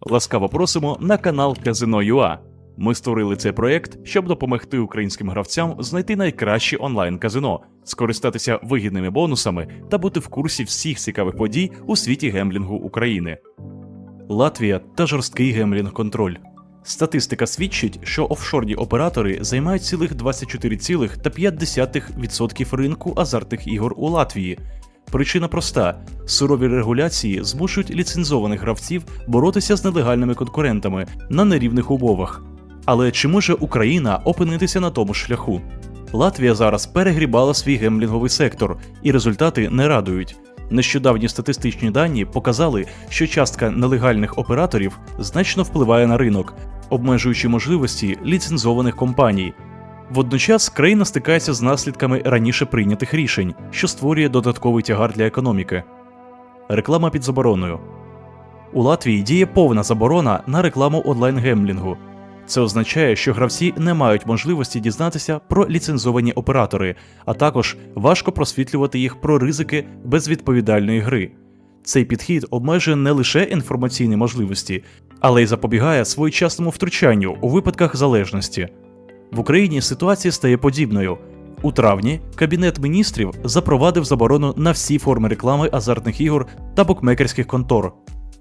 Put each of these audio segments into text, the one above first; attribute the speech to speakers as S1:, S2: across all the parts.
S1: Ласкаво просимо на канал Казино.ua. Ми створили цей проект, щоб допомогти українським гравцям знайти найкраще онлайн-казино, скористатися вигідними бонусами та бути в курсі всіх цікавих подій у світі гемблінгу України. Латвія та жорсткий гемблінг-контроль. Статистика свідчить, що офшорні оператори займають цілих 24,5% ринку азартних ігор у Латвії. Причина проста: сурові регуляції змушують ліцензованих гравців боротися з нелегальними конкурентами на нерівних умовах. Але чи може Україна опинитися на тому ж шляху? Латвія зараз перегрібала свій гемблінговий сектор, і результати не радують. Нещодавні статистичні дані показали, що частка нелегальних операторів значно впливає на ринок, обмежуючи можливості ліцензованих компаній. Водночас країна стикається з наслідками раніше прийнятих рішень, що створює додатковий тягар для економіки. Реклама під забороною. У Латвії діє повна заборона на рекламу онлайн-гемблінгу. Це означає, що гравці не мають можливості дізнатися про ліцензовані оператори, а також важко просвітлювати їх про ризики безвідповідальної гри. Цей підхід обмежує не лише інформаційні можливості, але й запобігає своєчасному втручанню у випадках залежності. В Україні ситуація стає подібною. У травні Кабінет міністрів запровадив заборону на всі форми реклами азартних ігор та букмекерських контор.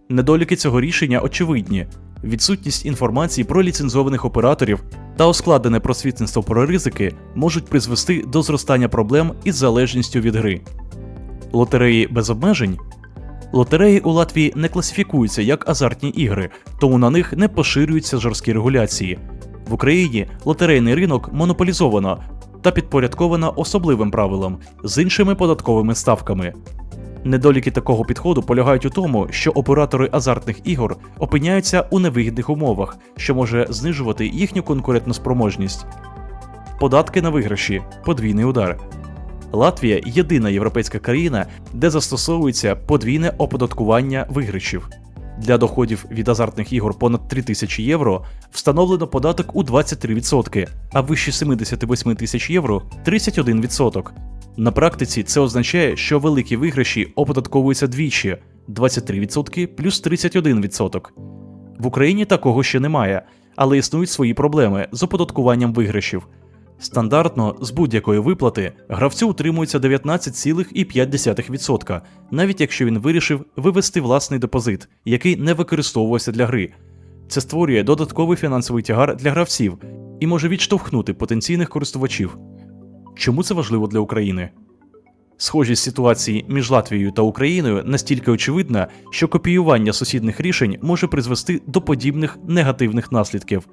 S1: Недоліки цього рішення очевидні: відсутність інформації про ліцензованих операторів та оскладене просвітництво про ризики можуть призвести до зростання проблем із залежністю від гри. Лотереї без обмежень Лотереї у Латвії не класифікуються як азартні ігри, тому на них не поширюються жорсткі регуляції. В Україні лотерейний ринок монополізовано та підпорядковано особливим правилам з іншими податковими ставками. Недоліки такого підходу полягають у тому, що оператори азартних ігор опиняються у невигідних умовах, що може знижувати їхню конкурентну спроможність. Податки на виграші подвійний удар. Латвія єдина європейська країна, де застосовується подвійне оподаткування виграшів. Для доходів від азартних ігор понад 3000 євро встановлено податок у 23%, а вище 78 тисяч євро 31%. На практиці це означає, що великі виграші оподатковуються двічі 23% плюс 31%. В Україні такого ще немає, але існують свої проблеми з оподаткуванням виграшів. Стандартно з будь-якої виплати гравцю утримується 19,5%, навіть якщо він вирішив вивести власний депозит, який не використовувався для гри. Це створює додатковий фінансовий тягар для гравців і може відштовхнути потенційних користувачів. Чому це важливо для України? Схожість ситуації між Латвією та Україною настільки очевидна, що копіювання сусідних рішень може призвести до подібних негативних наслідків.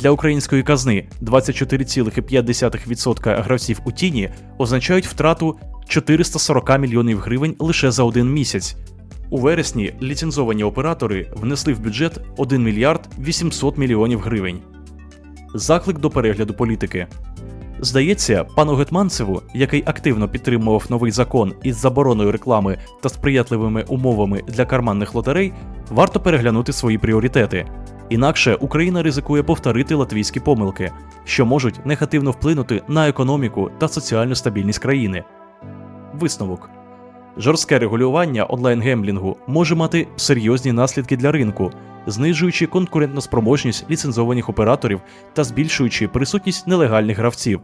S1: Для української казни 24,5% гравців у тіні означають втрату 440 мільйонів гривень лише за один місяць. У вересні ліцензовані оператори внесли в бюджет 1 мільярд 800 мільйонів гривень. Заклик до перегляду політики. Здається, пану Гетманцеву, який активно підтримував новий закон із забороною реклами та сприятливими умовами для карманних лотерей, варто переглянути свої пріоритети. Інакше Україна ризикує повторити латвійські помилки, що можуть негативно вплинути на економіку та соціальну стабільність країни. Висновок жорстке регулювання онлайн-гемблінгу може мати серйозні наслідки для ринку, знижуючи конкурентноспроможність ліцензованих операторів та збільшуючи присутність нелегальних гравців.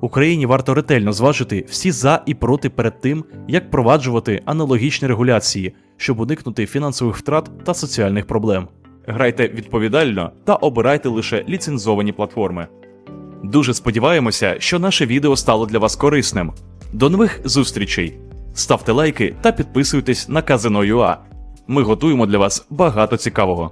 S1: Україні варто ретельно зважити всі за і проти перед тим, як впроваджувати аналогічні регуляції, щоб уникнути фінансових втрат та соціальних проблем. Грайте відповідально та обирайте лише ліцензовані платформи. Дуже сподіваємося, що наше відео стало для вас корисним. До нових зустрічей! Ставте лайки та підписуйтесь на Казино.ua. Ми готуємо для вас багато цікавого.